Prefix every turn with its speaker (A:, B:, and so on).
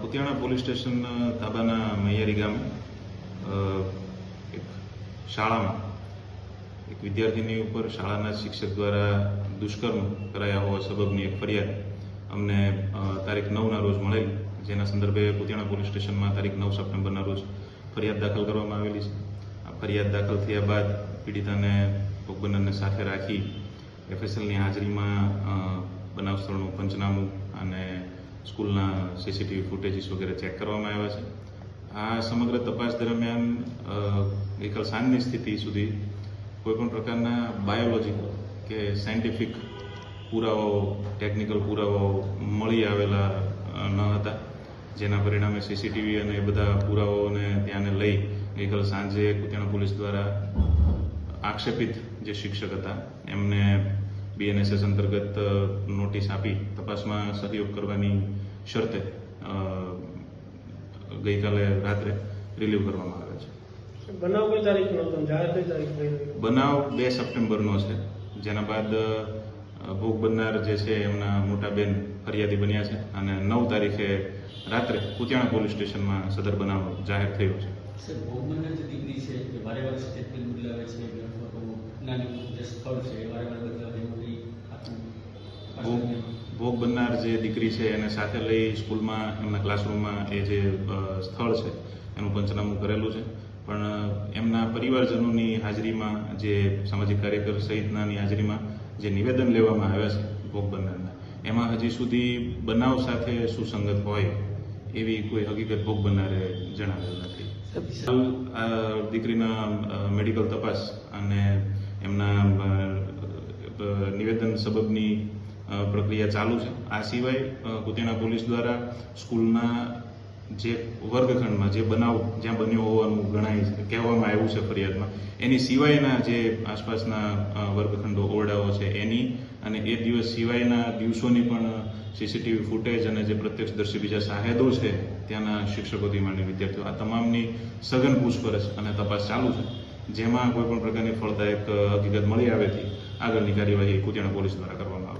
A: Kutiyana police station તાબાના મૈયારી ગામે એક શાળામાં એક વિદ્યાર્થીની ઉપર શાળાના શિક્ષક દ્વારા દુષ્કર્મ કરાયા હોવા સબબની એક ફરિયાદ અમને તારીખ નવના રોજ મળેલી, જેના સંદર્ભે કુતિયાણા પોલીસ સ્ટેશનમાં તારીખ નવ સપ્ટેમ્બરના રોજ ફરિયાદ દાખલ કરવામાં આવેલી છે. આ ફરિયાદ દાખલ થયા બાદ પીડિતાને ભોગ સાથે રાખી એફએસએલની હાજરીમાં બનાવ સ્થળનું પંચનામું અને સ્કૂલના સીસીટીવી ફૂટેજીસ વગેરે ચેક કરવામાં આવ્યા છે. આ સમગ્ર તપાસ દરમિયાન ગઈકાલ સાંજની સ્થિતિ સુધી કોઈપણ પ્રકારના બાયોલોજીકલ કે સાયન્ટિફિક પુરાવાઓ, ટેકનિકલ પુરાવાઓ મળી આવેલા ન હતા. જેના પરિણામે સીસીટીવી અને એ બધા પુરાવાઓને ત્યાંને લઈ ગઈકાલ સાંજે કુતિયાણા પોલીસ દ્વારા આક્ષેપિત જે શિક્ષક હતા, એમને બીએનએસએસ અંતર્ગત નોટિસ આપી તપાસમાં સહયોગ કરવાની શરતે ગઈકાલે રાત્રે રિલીવ કરવામાં આવે છે.
B: બનાવ કઈ તારીખનો હતો? જાહેર કઈ તારીખ થઈ
A: બનાવ બે સપ્ટેમ્બરનો છે. જેના બાદ ભોગ બનનાર જે છે એમના મોટા બેન ફરિયાદી બન્યા છે અને નવ તારીખે રાત્રે કુતિયાણા પોલીસ સ્ટેશનમાં સદર બનાવ જાહેર થયો છે.
C: સર ભોગબનના જે દીકરી છે એ વારે વારે છે કે નાની સ્થળ છે વારે વારે બદલાવે એવું કંઈ આખું
A: ભોગ ભોગ બનનાર જે દીકરી છે એને સાથે લઈ સ્કૂલમાં, એમના ક્લાસરૂમમાં એ જે સ્થળ છે, એનું પંચનામું કરેલું છે. પણ, એમના પરિવારજનોની હાજરીમાં, જે સામાજિક કાર્યકર સહિતનાની હાજરીમાં જે નિવેદન લેવામાં આવ્યા છે ભોગ બનનારના, એમાં હજી સુધી બનાવ સાથે સુસંગત હોય એવી કોઈ હકીકત ભોગ બનનારે જણાવેલ નથી. દીકરીના મેડિકલ તપાસ અને એમના નિવેદન સબબની પ્રક્રિયા ચાલુ છે. આ સિવાય કુતિયાણા પોલીસ દ્વારા સ્કૂલના જે વર્ગખંડમાં જે બનાવ જ્યાં બન્યો હોવાનું ગણાય છે, કહેવામાં આવ્યું છે ફરિયાદમાં. એની સિવાયના જે આસપાસના વર્ગખંડો ઓરડાઓ છે એની અને એ દિવસ સિવાયના દિવસોની પણ સીસીટીવી ફૂટેજ અને જે પ્રત્યક્ષદર્શી બીજા સાહેદો છે, ત્યાંના શિક્ષકોથી માંડી વિદ્યાર્થીઓ, આ તમામની સઘન પૂછપરછ અને તપાસ ચાલુ છે. જેમાં કોઈ પણ પ્રકારની ફળદાયક હકીકત મળી આવેથી આગળની કાર્યવાહી કુતિયાણા પોલીસ દ્વારા કરવામાં